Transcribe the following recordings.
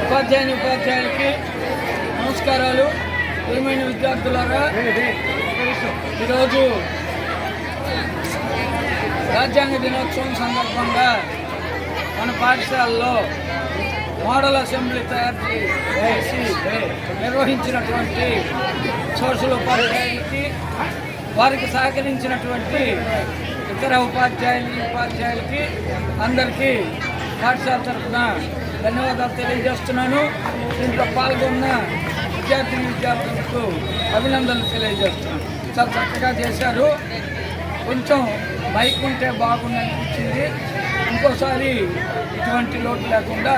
ఉపాధ్యాయుని ఉపాధ్యాయులకి నమస్కారాలు. ప్రియమైన విద్యార్థులారా ఈరోజు రాజ్యాంగ దినోత్సవం సందర్భంగా మన పాఠశాలలో మోడల్ అసెంబ్లీ తయారు చేసి నిర్వహించినటువంటి సోషల్ ఉపాధ్యాయులకి వారికి సహకరించినటువంటి ఇతర ఉపాధ్యాయులు ఉపాధ్యాయులకి అందరికీ పాఠశాల తరఫున ధన్యవాదాలు తెలియజేస్తున్నాను. దీంట్లో పాల్గొన్న విద్యార్థి విద్యార్థులకు అభినందనలు తెలియజేస్తున్నాను. చాలా చక్కగా చేశారు. కొంచెం బైక్ ఉంటే బాగుందనిపించింది ఇంకోసారి ఇటువంటి లోటు లేకుండా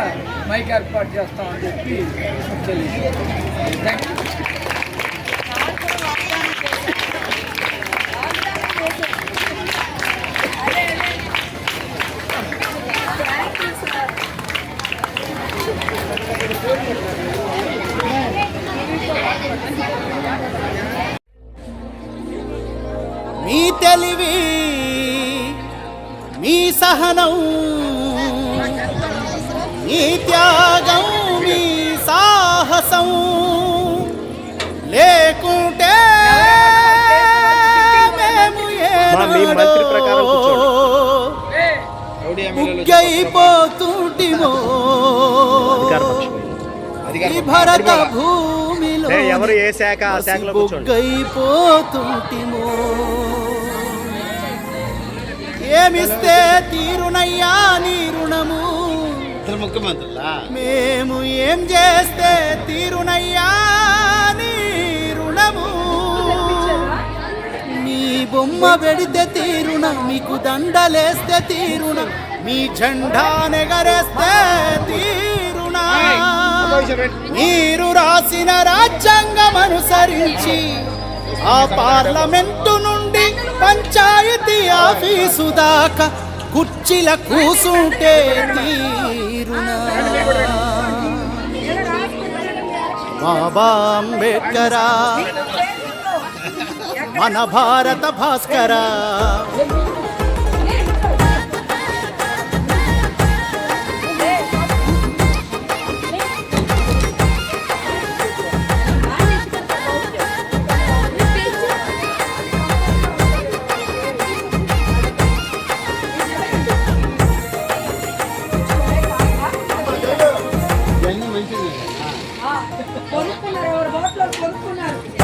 మైక్ ఏర్పాటు చేస్తామని చెప్పి తెలియజేస్తాను థ్యాంక్ యూ తెలివి మీ సహనం మీ త్యాగం మీ సాహసం లేకుంటే మేము మా మీ మంత్రి ప్రకారం ఏనాడో ఉగ్గైపోతుంటిమో. ఈ భరత భూమిలో ఎవరు ఏ శాఖ ఆ శాఖలో కూర్చోండి. ఏమిస్తే తీరునయ్యా నీ రుణము. ముఖ్యమంత్రులా? మేము ఏం చేస్తే తీరునయ్యా నీ రుణము. నీ బొమ్మ పెడితే తీరున మీకు దండలేస్తే తీరున మీ జెండా నెగరేస్తే తీరునా. మీరు రాసిన రాజ్యాంగం అనుసరించి ఆ పార్లమెంటు నుండి పంచాయతీ ఆఫీసు దాకా కుర్చీల కూసుంటే తీరునా. బాబా అంబేద్కరా మన భారత భాస్కరా.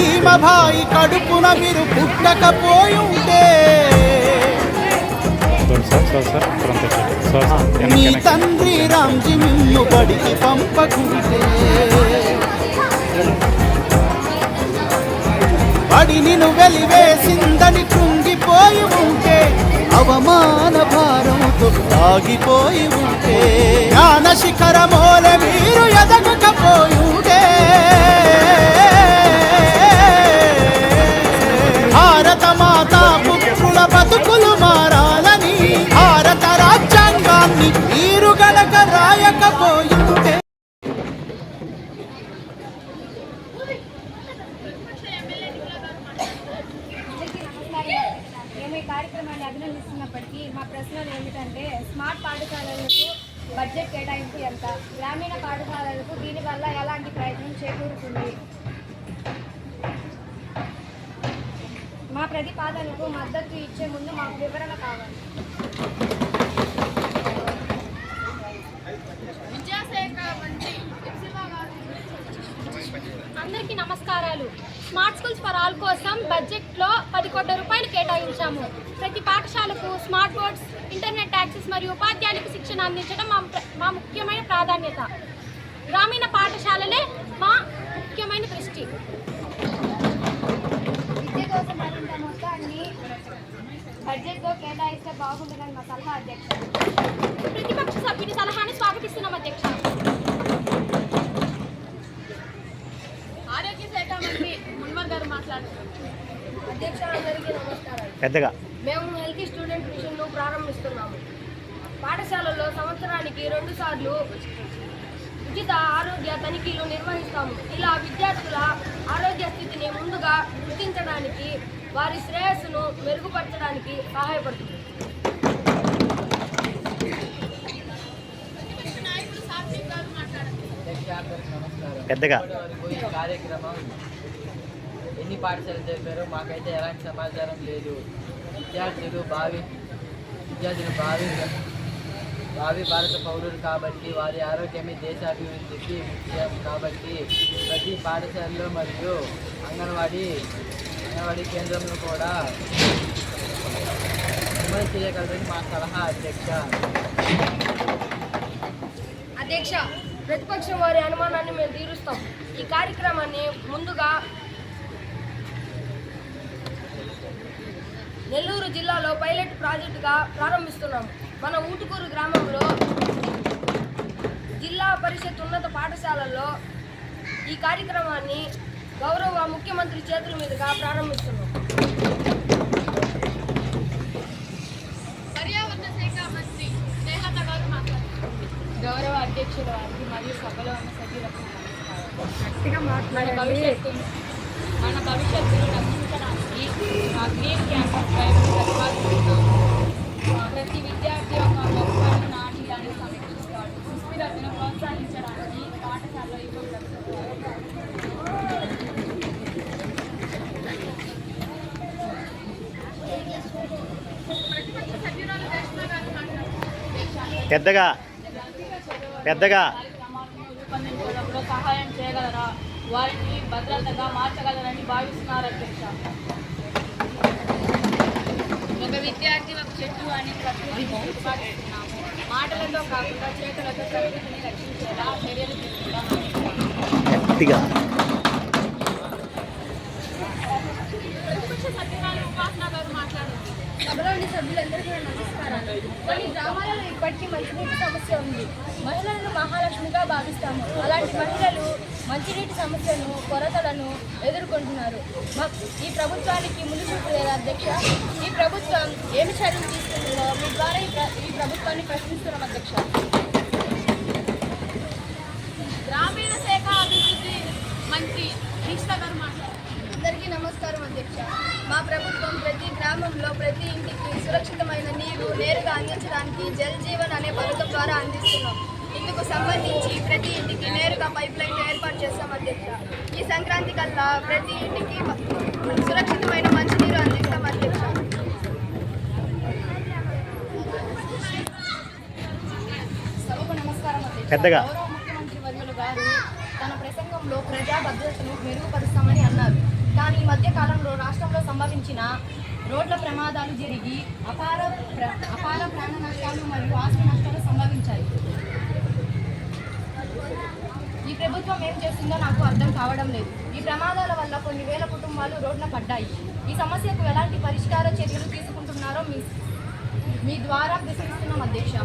భీమభాయి కడుపున మీరు పుట్టకపోయి ఉంటే మీ తండ్రి రామ్జీ మిమ్ము బడికి పంపకుంటే బడి నిన్ను వెలివేసిందని కృంగిపోయి ఉంటే అవమాన భారంతో ఆగిపోయి ఉంటే జ్ఞాన శిఖరమోల మీరు ఎదగకపోయి బతుకులు మారాలని భారత రాజ్యాంగాన్ని మీరు గనక రాయకపోయి మేము ఈ కార్యక్రమాన్ని అభినందిస్తున్నప్పటికీ మా ప్రశ్నలు ఏమిటంటే స్మార్ట్ పాఠశాలలకు బడ్జెట్ కేటాయింపు ఎంత? గ్రామీణ పాఠశాలలకు దీనివల్ల ఎలాంటి ప్రయత్నం చేకూరుతుంది? మా ప్రతిపాదనకు మద్దతు ఇచ్చే ముందు మాకు వివరణ కావాలి. విద్యాశాఖ మంత్రి అందరికీ నమస్కారాలు. స్మార్ట్ స్కూల్స్ ఫర్ ఆల్ కోసం బడ్జెట్లో పది కోట్ల రూపాయలు కేటాయించాము. ప్రతి పాఠశాలకు స్మార్ట్ బోర్డ్స్ ఇంటర్నెట్ యాక్సెస్ మరియు ఉపాధ్యాయులకు శిక్షణ అందించడం మా మా ముఖ్యమైన ప్రాధాన్యత. గ్రామీణ పాఠశాలలే మా ముఖ్యమైన దృష్టి. మరింత మొత్తాన్ని బడ్జెట్లో కేటాయిస్తే బాగుంటుందని మా సలహా అధ్యక్షుడు ప్రతిపక్ష సభ్యుని సలహాని స్వాగతిస్తున్నాం అధ్యక్ష. ఆరోగ్య శాఖ మాట్లాడుతున్నాం అధ్యక్ష అందరికీ నమస్కారాలు పెద్దగా. మేము హెల్తీ స్టూడెంట్ మిషన్ను ప్రారంభిస్తున్నాము. పాఠశాలల్లో సంవత్సరానికి రెండు సార్లు ఉచిత ఆరోగ్య తనిఖీలు నిర్వహిస్తాము. ఇలా విద్యార్థుల ఆరోగ్య స్థితిని ముందుగా గుర్తించడానికి వారి శ్రేయస్సును మెరుగుపరచడానికి సహాయపడుతుంది. పెద్దగా. కార్యక్రమం ఎన్ని పాఠశాలలు జరిపారో మాకైతే ఎలాంటి సమాచారం లేదు. విద్యార్థులు భావి విద్యార్థులు భావి భావి భారత పౌరులు కాబట్టి వారి ఆరోగ్యమే దేశాభివృద్ధికి ముఖ్యం కాబట్టి ప్రతి పాఠశాలలో మరియు అంగన్వాడీ అంగన్వాడీ కేంద్రంలో కూడా అమలు చేయగలరని మా సలహా అధ్యక్ష. అధ్యక్ష ప్రతిపక్షం వారి అనుమానాన్ని మేము తీరుస్తాం. ఈ కార్యక్రమాన్ని ముందుగా నెల్లూరు జిల్లాలో పైలట్ ప్రాజెక్టుగా ప్రారంభిస్తున్నాం. మన ఊటుకూరు గ్రామంలో జిల్లా పరిషత్ ఉన్నత పాఠశాలల్లో ఈ కార్యక్రమాన్ని గౌరవ ముఖ్యమంత్రి చేతుల మీదుగా ప్రారంభిస్తున్నాం. పర్యావరణ శాఖ మంత్రి స్నేహత గారు మాట్లాడుతున్నారు. గౌరవ అధ్యక్షుల వారికి మరియు సభలో ఉన్న సభ్యులకు. మన భవిష్యత్తును మన భవిష్యత్తును రక్షించడానికి మా గ్రీన్ క్యాంపస్ డ్రైవ్ను ప్రతిపాదిస్తున్నాము ఆ, ప్రతి విద్యార్థి ఒక మొక్కను నాటి అని సమీక్షిస్తాడు సుస్థిరతను ప్రోత్సహించడానికి పాఠశాలలో ఇవ్వబడుతుంది పెద్దగా పెద్దగా. సహాయం చేయగలరా వారిని భద్రతగా మార్చగలరని భావిస్తున్నారు అధ్యక్ష ఒక విద్యార్థి ఒక చెట్టు అని మాటలతో కాకుండా చేతులతో ప్రకృతిని రక్షించేలా చర్యలు తీసుకుంటాం గట్టిగా ప్రతిపక్ష సభ్యురాలు ఉపాసన గారు మాట్లాడారు సభలోని సభ్యులందరికీ నా నమస్కారాలు కొన్ని గ్రామాలలో ఇప్పటికీ మంచినీటి సమస్య ఉంది. మహిళలను మహాలక్ష్మిగా భావిస్తాము. అలాంటి మహిళలు మంచినీటి సమస్యను కొరతలను ఎదుర్కొంటున్నారు. ఈ ప్రభుత్వానికి ముందు చూపు లేదా అధ్యక్ష? ఈ ప్రభుత్వం ఏమి చర్యలు తీసుకుంటుందో మీ ద్వారా ఈ ఈ ప్రభుత్వాన్ని ప్రశ్నిస్తున్నాం అధ్యక్ష గ్రామీణ శాఖ అభివృద్ధి మంత్రి దీక్షిత గారు మాట్లాడారు అందరికీ నమస్కారం అధ్యక్ష. మా ప్రభుత్వం ప్రతి గ్రామంలో ప్రతి ఇంటికి సురక్షితమైన నీరు నేరుగా అందించడానికి జల్ జీవన్ అనే పథకం ద్వారా అందిస్తున్నాం. ఇందుకు సంబంధించి ప్రతి ఇంటికి నేరుగా పైప్ లైన్ ఏర్పాటు చేస్తాం అధ్యక్ష. ఈ సంక్రాంతి కల్లా ప్రతి ఇంటికి సురక్షితమైన మంచినీరు అందిస్తాం అధ్యక్ష. సభకు నమస్కారం అధ్యక్ష. పెద్దగా. గౌరవ ముఖ్యమంత్రి వర్యులు గారు తన ప్రసంగంలో ప్రజా భద్రతను మెరుగుపరుస్తామని అన్నారు. కానీ ఈ మధ్య కాలంలో రాష్ట్రంలో సంభవించిన రోడ్ల ప్రమాదాలు జరిగి అపార అపార ప్రాణ నష్టాలు మరియు ఆస్తి నష్టాలు సంభవించాయి. ఈ ప్రభుత్వం ఏం చేస్తుందో నాకు అర్థం కావడం లేదు. ఈ ప్రమాదాల వల్ల కొన్ని వేల కుటుంబాలు రోడ్ల పడ్డాయి. ఈ సమస్యకు ఎలాంటి పరిష్కార చర్యలు తీసుకుంటున్నారో మీ మీ ద్వారా ప్రశ్నిస్తున్నాం అధ్యక్ష.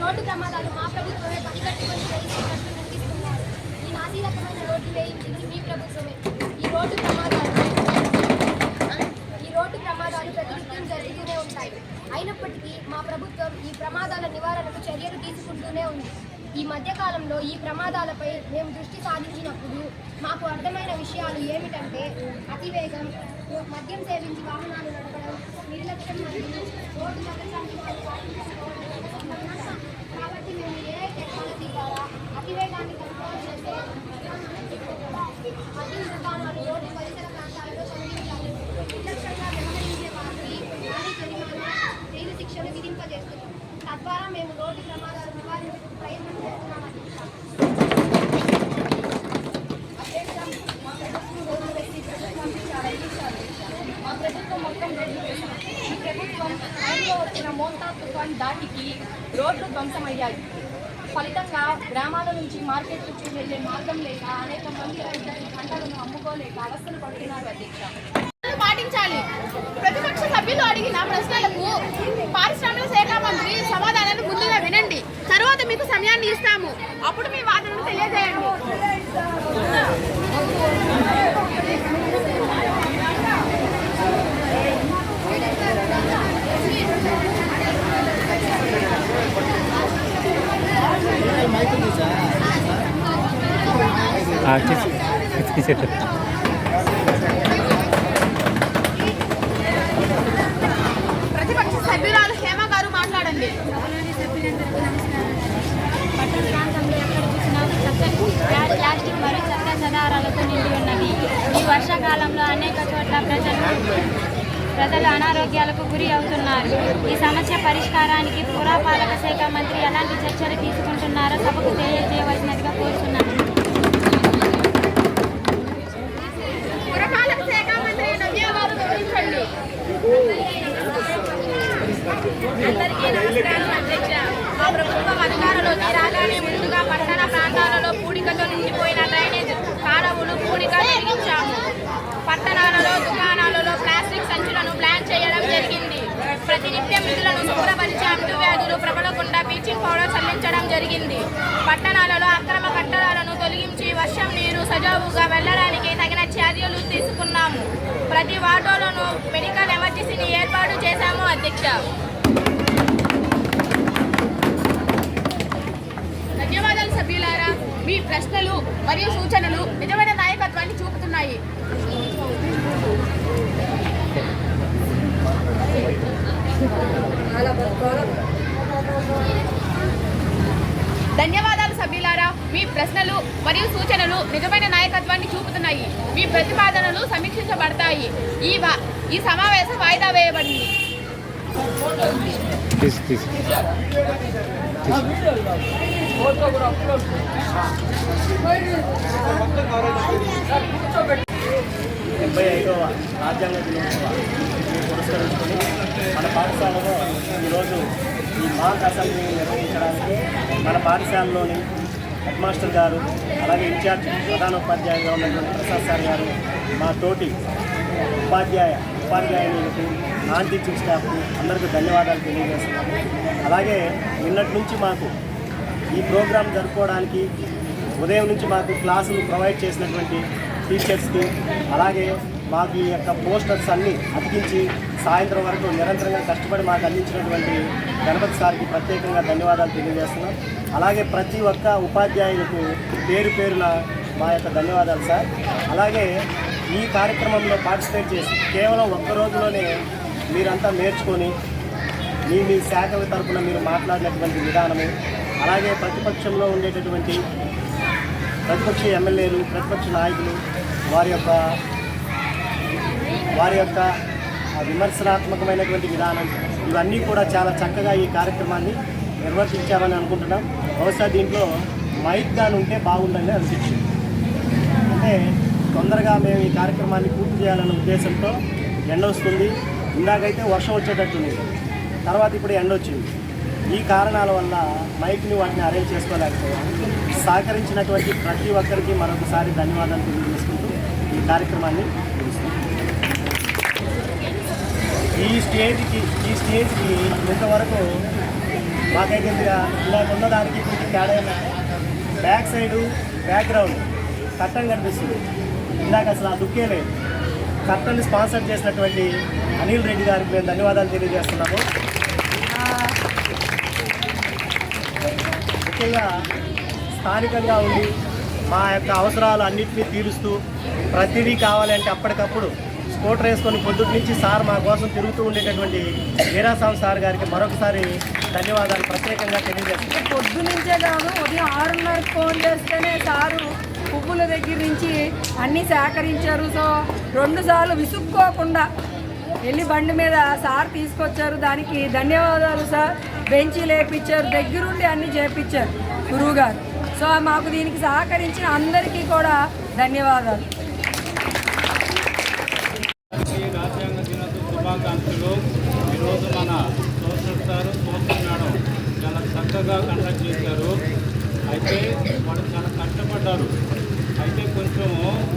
రోడ్డు ప్రమాదాలు మా ప్రభుత్వమే పనిగట్టుకొని చేయిస్తున్నట్టు నటిస్తున్నారు ఈ నాసీ రకమైన రోడ్డు వేయించింది మీ ప్రభుత్వమే. ఈ రోడ్డు ప్రమాదాలు ఈ రోడ్డు ప్రమాదాలు ప్రతినిత్యం జరుగుతూనే ఉంటాయి. అయినప్పటికీ మా ప్రభుత్వం ఈ ప్రమాదాల నివారణకు చర్యలు తీసుకుంటూనే ఉంది. ఈ మధ్యకాలంలో ఈ ప్రమాదాలపై మేము దృష్టి సాధించినప్పుడు మాకు అర్థమైన విషయాలు ఏమిటంటే అతివేగం మద్యం సేవించి వాహనాలు నడపడం నిర్లక్ష్యం మరియు రోడ్డు భద్రతాన్ని కాబట్టి మేము ఏ టెక్నాలజీ ద్వారా అతివేగాన్ని కంట్రోల్ చేసే మద్యం దుకాణాలు రోడ్డు పరిసర ప్రాంతాలలో తొలగించాలి నిర్లక్ష్యంగా వ్యవహరించే వారికి భారీ జరిమానా జైలు శిక్షలు విధింపజేస్తున్నాం. తద్వారా మేము రోడ్డు ప్రమాదాలు నివారించడానికి ప్రయత్నం చేస్తున్నాం మా ప్రభుత్వం రోడ్డు మా ప్రభుత్వం మొత్తం రోడ్డు వేశాం. ఈ ప్రభుత్వం టైంలో వచ్చిన మోంతా తుఫాన్ దాటికి రోడ్లు ధ్వంసమయ్యాయి. ఫలితంగా గ్రామాల నుంచి మార్కెట్ చుట్టూ వెళ్ళే మార్గం లేక అనేక మంది రైతులు పంటలను అమ్ముకోలేక అవస్థలు పడుతున్నారు అధ్యక్ష పాటించాలి ప్రతిపక్ష సభ్యులు సభ్యులు అడిగిన ప్రశ్నలకు పారిశ్రామిక శాఖ మంత్రి సమాధానాలు ముందుగా వినండి తర్వాత మీకు సమయాన్ని ఇస్తాము. అప్పుడు మీ వాదనను తెలియజేయండి. ఆ, తీసి తీసి- తీసేట్టు ప్రతిపక్ష సభ్యురాలు హేమ గారు మాట్లాడండి పట్టణ ప్రాంతంలో ఎక్కడ చూసినా ప్లాస్టిక్ మరియు చెత్త చెదారాలతో నిండి ఉన్నది ఈ వర్షాకాలంలో అనేక చోట్ల ప్రజలు ప్రజలు అనారోగ్యాలకు గురి అవుతున్నారు. ఈ సమస్య పరిష్కారానికి పురపాలక శాఖ మంత్రి ఎలాంటి చర్యలు తీసుకుంటున్నారో సభకు తెలియజేయవలసినదిగా కోరుతున్నాను. అందరికీ నమస్కారం అధ్యక్ష. మా ప్రభుత్వం అధికారంలోకి రాగానే ముందుగా పట్టణ ప్రాంతాల పూడికతో నిండిపోయిన డ్రైనేజ్ కాలువలు పూడిక తొలగించాము పట్టణాలలో దుకాణాలలో ప్లాస్టిక్ సంచులను ప్లాన్ చేయడం జరిగింది. ప్రతినిత్యం విధులను శుభ్రపరిచి అంటువ్యాధులు ప్రబలకుండా బ్లీచింగ్ పౌడర్ చల్లించడం జరిగింది. పట్టణాలలో అక్రమ కట్టడాలను తొలగించి వర్షం నీరు సజావుగా వెళ్ళడానికి తగిన చర్యలు తీసుకున్నాము. ప్రతి వార్డులోనూ మెడికల్ ఎమర్జెన్సీని ఏర్పాటు చేశాము అధ్యక్ష. ధన్యవాదాలు సభ్యులారా. మీ ప్రశ్నలు మరియు సూచనలు నిజమైన నాయకత్వాన్ని చూపుతున్నాయి. ధన్యవాదాలు సభ్యులారా. మీ ప్రశ్నలు మరియు సూచనలు నిజమైన నాయకత్వాన్ని చూపుతున్నాయి. మీ ప్రతిపాదనలు సమీక్షించబడతాయి. ఈ ఈ సమావేశం వాయిదా వేయబడింది. తీసి తీసి. డెబ్బై ఐదవ రాజ్యాంగ దినోత్సవాన్ని పురస్కరించుకొని మన పాఠశాలలో ఈరోజు ఈ మాక్ అసెంబ్లీని నిర్వహించడానికి మన పాఠశాలలోని హెడ్ మాస్టర్ గారు అలాగే ఇన్ఛార్జ్ ప్రధానోపాధ్యాయుగా ఉన్నటువంటి ప్రసాద్ సార్ గారు మా తోటి ఉపాధ్యాయ ఉపాధ్యాయులకు నాన్ టీచింగ్ స్టాఫ్కు అందరికీ ధన్యవాదాలు తెలియజేస్తున్నాము అలాగే నిన్నటి నుంచి మాకు ఈ ప్రోగ్రాం జరుపుకోవడానికి ఉదయం నుంచి మాకు క్లాసులు ప్రొవైడ్ చేసినటువంటి టీచర్స్కి అలాగే మాకు ఈ యొక్క పోస్టర్స్ అన్నీ అతికించి సాయంత్రం వరకు నిరంతరంగా కష్టపడి మాకు అందించినటువంటి గణపతి సార్కి ప్రత్యేకంగా ధన్యవాదాలు తెలియజేస్తున్నాం. అలాగే ప్రతి ఒక్క ఉపాధ్యాయులకు పేరు పేరున మా యొక్క ధన్యవాదాలు సార్. అలాగే ఈ కార్యక్రమంలో పార్టిసిపేట్ చేసి కేవలం ఒక్క రోజులోనే మీరంతా నేర్చుకొని మీ మీ శాఖల తరఫున మీరు మాట్లాడినటువంటి విధానము అలాగే ప్రతిపక్షంలో ఉండేటటువంటి ప్రతిపక్ష ఎమ్మెల్యేలు ప్రతిపక్ష నాయకులు వారి యొక్క వారి యొక్క విమర్శనాత్మకమైనటువంటి విధానం ఇవన్నీ కూడా చాలా చక్కగా ఈ కార్యక్రమాన్ని నిర్వర్తించామని అనుకుంటున్నాం. బహుశా దీంట్లో మైక్ గాని ఉంటే బాగుందని అనిపించింది. అంటే తొందరగా మేము ఈ కార్యక్రమాన్ని పూర్తి చేయాలన్న ఉద్దేశంతో ఎండ వస్తుంది ఇందాకైతే వర్షం వచ్చేటట్టుంది. తర్వాత ఇప్పుడు ఎండ వచ్చింది. ఈ కారణాల వల్ల మైక్ని వాటిని అరేంజ్ చేసుకోలేకపోయాం. సహకరించినటువంటి ప్రతి ఒక్కరికి మరొకసారి ధన్యవాదాలు తెలియజేసుకుంటూ ఈ కార్యక్రమాన్ని ఈ స్టేజ్కి ఈ స్టేజ్కి ఇంతవరకు మాకైతే ఇలా ఉన్న దానికి ఇప్పుడు తేడా బ్యాక్ సైడు బ్యాక్గ్రౌండ్ కట్టన్ కనిపిస్తుంది. ఇందాక అసలు ఆ లుక్కే లేదు. కట్టన్ని స్పాన్సర్ చేసినటువంటి అనిల్ రెడ్డి గారికి మేము ధన్యవాదాలు తెలియజేస్తున్నాము. ముఖ్యంగా స్థానికంగా ఉండి మా యొక్క అవసరాలు అన్నింటినీ తీరుస్తూ ప్రతిదీ కావాలంటే అప్పటికప్పుడు స్కూటర్ వేసుకొని పొద్దుటి నుంచి సార్ మా కోసం తిరుగుతూ ఉండేటటువంటి వీరాస్వామి సార్ గారికి మరొకసారి ధన్యవాదాలు ప్రత్యేకంగా తెలియజేస్తున్నాం. పొద్దు నుంచే కాదు ఉదయం ఆరున్నర ఫోన్ చేస్తేనే సారు పువ్వుల దగ్గర నుంచి అన్నీ సేకరించారు. సో రెండుసార్లు విసుక్కోకుండా వెళ్ళి బండి మీద సార్ తీసుకొచ్చారు? దానికి ధన్యవాదాలు సార్. బెంచి లేపించారు దగ్గరుండి అన్నీ చేపించారు గురువు గారు సో మాకు దీనికి సహకరించిన అందరికీ కూడా ధన్యవాదాలు ఈ రాజ్యాంగ దినోత్సవ శుభాకాంక్షలు ఈరోజు మన సోషల్ సార్ సోషల్ మేడం చాలా చక్కగా కండక్ట్ చేశారు అయితే వాళ్ళు చాలా కష్టపడ్డారు అయితే కొంచెం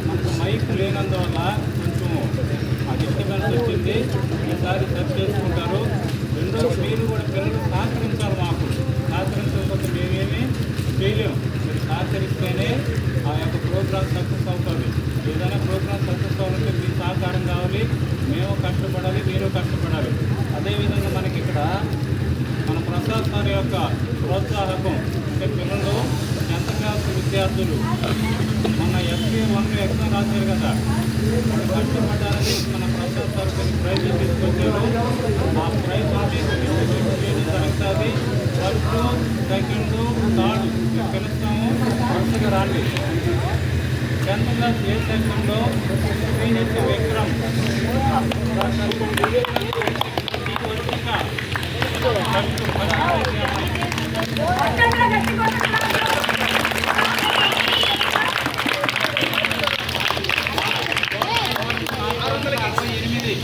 మనకు మైక్ లేనందువల్ల కొంచెం డిస్టర్బెన్స్ వచ్చింది ఈసారి సెట్ చేసుకుంటారు రెండో మీరు కూడా పిల్లలు సహకరించాలి మాకు సహకరించకపోతే మేమేమి చేయలేము మీరు సహకరిస్తేనే ఆ యొక్క ప్రోగ్రామ్ సక్సెస్ అవుతుంది ఏదైనా ప్రోగ్రామ్ మీ సహకారం కావాలి మేము కష్టపడాలి మీరు కష్టపడాలి. అదేవిధంగా మనకి ఇక్కడ మన ప్రసాద్ సార్ యొక్క ప్రోత్సాహకం అంటే పిల్లలు టెన్త్ క్లాస్ విద్యార్థులు మన ఎస్పీ వన్ ఎగ్జామ్ రాశారు కదా కష్టపడాలని మన ప్రసాద్ సార్ కొన్ని ప్రైజులు తీసుకొచ్చారు. ఆ ప్రైజ్ జరుగుతుంది ఫస్ట్ సెకండ్ థర్డ్ పిలుస్తాము వరుసగా రాండి. క్లాస్ ఏ సెక్షన్లో విక్రమ్.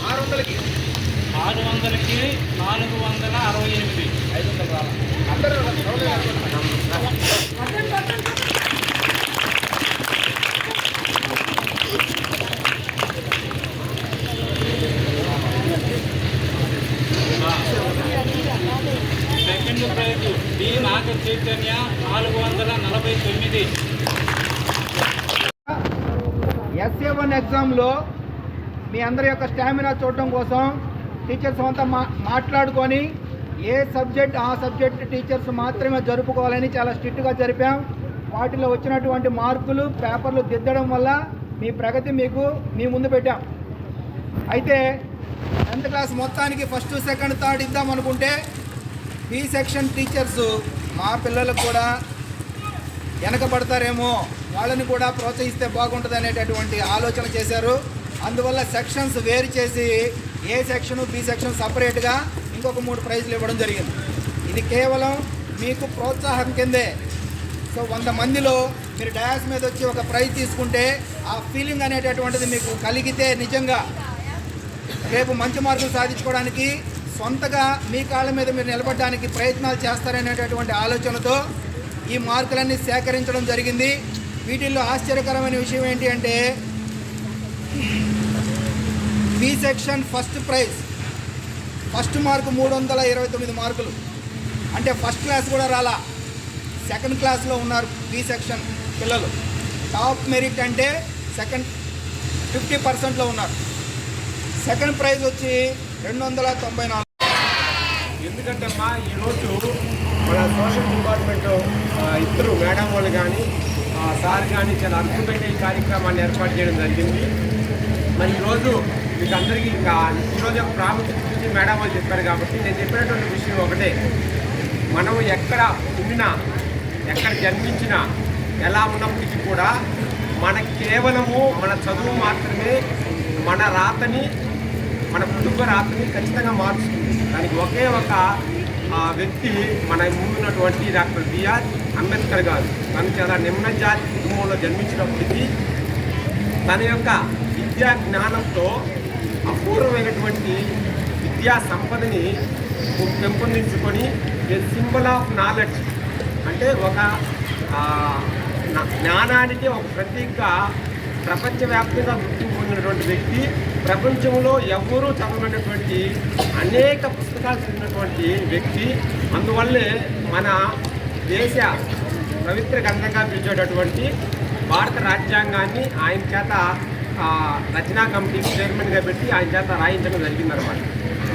ఆరు వందలకి ఆరు వందలకి నాలుగు వందల అరవై ఎనిమిది. ఐదు వందల సెకండ్ ప్రైజ్ చైతన్య నాలుగు వందల నలభై తొమ్మిది. ఎస్ఏ వన్ ఎగ్జామ్లో మీ అందరి యొక్క స్టామినా చూడటం కోసం టీచర్స్ అంతా మా మాట్లాడుకొని ఏ సబ్జెక్ట్ ఆ సబ్జెక్ట్ టీచర్స్ మాత్రమే జరుపుకోవాలని చాలా స్ట్రిక్ట్గా జరిపాం. వాటిలో వచ్చినటువంటి మార్కులు పేపర్లు దిద్దడం వల్ల మీ ప్రగతి మీకు మీ ముందు పెట్టాం. అయితే టెన్త్ క్లాస్ మొత్తానికి ఫస్ట్ సెకండ్ థర్డ్ ఇద్దాం అనుకుంటే బి సెక్షన్ టీచర్స్ మా పిల్లలు కూడా వెనకబడతారేమో వాళ్ళని కూడా ప్రోత్సహిస్తే బాగుంటుంది అనేటటువంటి ఆలోచన చేశారు. అందువల్ల సెక్షన్స్ వేరు చేసి ఏ సెక్షను బి సెక్షన్ సపరేట్గా ఇంకొక మూడు ప్రైజులు ఇవ్వడం జరిగింది. ఇది కేవలం మీకు ప్రోత్సాహం కిందే. సో వంద మందిలో మీరు డయాస్ మీద వచ్చి ఒక ప్రైజ్ తీసుకుంటే ఆ ఫీలింగ్ అనేటటువంటిది మీకు కలిగితే నిజంగా రేపు మంచి మార్కులు సాధించుకోవడానికి సొంతగా మీ కాళ్ళ మీద మీరు నిలబడడానికి ప్రయత్నాలు చేస్తారనేటటువంటి ఆలోచనతో ఈ మార్కులన్నీ సేకరించడం జరిగింది. వీటిల్లో ఆశ్చర్యకరమైన విషయం ఏంటి అంటే B section first prize first mark మూడు వందల ఇరవై తొమ్మిది మార్కులు. అంటే ఫస్ట్ క్లాస్ కూడా రాలా. సెకండ్ క్లాస్లో ఉన్నారు బి సెక్షన్ పిల్లలు. టాప్ మెరిట్ అంటే సెకండ్ ఫిఫ్టీ పర్సెంట్లో ఉన్నారు. సెకండ్ ప్రైజ్ వచ్చి రెండు వందల తొంభై నాలుగు. ఎందుకంటే మా ఈరోజు మన సోషల్ డిపార్ట్మెంట్ ఇద్దరు మేడం వాళ్ళు కానీ సార్ కానీ చాలా అద్భుతంగా ఈ కార్యక్రమాన్ని ఏర్పాటు చేయడం జరిగింది. మరి ఈరోజు మీకు అందరికీ ఇంకా ఈరోజు యొక్క ప్రాముఖ్యత గురించి మేడం వాళ్ళు చెప్పారు కాబట్టి నేను చెప్పినటువంటి విషయం ఒకటే. మనం ఎక్కడ ఉండినా ఎక్కడ జన్మించినా ఎలా ఉన్నప్పటికీ కూడా మన కేవలము మన చదువు మాత్రమే మన రాతని మన కుటుంబ రాతని ఖచ్చితంగా మారుస్తుంది దానికి ఒకే ఒక వ్యక్తి మన ముందున్నటువంటి డాక్టర్ బిఆర్ అంబేద్కర్ గారు. తను చాలా నిమ్న జాతి కుటుంబంలో జన్మించినప్పటికీ తన యొక్క విద్యా జ్ఞానంతో అపూర్వమైనటువంటి విద్యా సంపదని పెంపొందించుకొని సింబల్ ఆఫ్ నాలెడ్జ్ అంటే ఒక జ్ఞానానికి ఒక ప్రతీక ప్రపంచవ్యాప్తంగా గుర్తింపు పొందినటువంటి వ్యక్తి ప్రపంచంలో ఎవ్వరూ చదవనటువంటి అనేక పుస్తకాలు చదివినటువంటి వ్యక్తి. అందువల్లే మన దేశ పవిత్ర గ్రంథంగా పిలిచేటటువంటి భారత రాజ్యాంగాన్ని ఆయన చేత రచనా కమిటీ చైర్మన్గా పెట్టి ఆయన చేత రాయించడం జరిగిందనమాట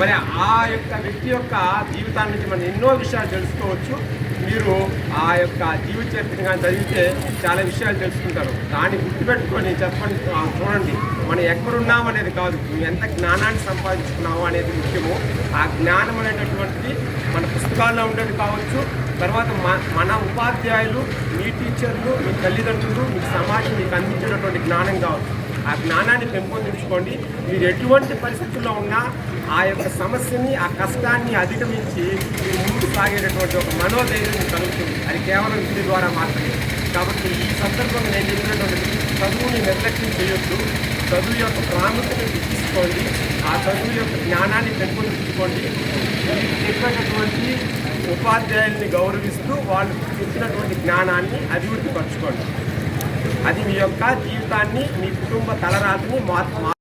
మరి ఆ యొక్క వ్యక్తి యొక్క జీవితాన్ని నుంచి మనం ఎన్నో విషయాలు తెలుసుకోవచ్చు. మీరు ఆ యొక్క జీవిత చరిత్రను కానీ చదివితే చాలా విషయాలు తెలుసుకుంటారు. దాన్ని గుర్తుపెట్టుకొని చెప్పండి ఆ, చూడండి. మనం ఎక్కడున్నాం అనేది కాదు. నువ్వు ఎంత జ్ఞానాన్ని సంపాదించుకున్నావు అనేది ముఖ్యము. ఆ జ్ఞానం అనేటటువంటిది మన పుస్తకాల్లో ఉండేది కావచ్చు. తర్వాత మ- మన ఉపాధ్యాయులు మీ టీచర్లు మీ తల్లిదండ్రులు మీ సమాజం మీకు అందించినటువంటి జ్ఞానం కావచ్చు. ఆ జ్ఞానాన్ని పెంపొందించుకోండి. మీరు ఎటువంటి పరిస్థితుల్లో ఉన్నా ఆ యొక్క సమస్యని ఆ కష్టాన్ని అధిగమించి మీరు ముందుకు సాగేటటువంటి ఒక మనోధైర్యం కలుగుతుంది. అది కేవలం వీరి ద్వారా మాత్రమే. కాబట్టి ఈ సందర్భంగా నేను చెప్పినటువంటి చదువుని నిర్లక్ష్యం చేయొద్దు. చదువు యొక్క ప్రాముఖ్యతను గుర్తించుకోండి. ఆ చదువు యొక్క జ్ఞానాన్ని పెంపొందించుకోండి. మీరు చెప్పినటువంటి ఉపాధ్యాయుల్ని గౌరవిస్తూ వాళ్ళు ఇచ్చినటువంటి జ్ఞానాన్ని అభివృద్ధి పరచుకోండి. అది మీ యొక్క జీవితాన్ని మీ కుటుంబ తలరాతిని మార్పు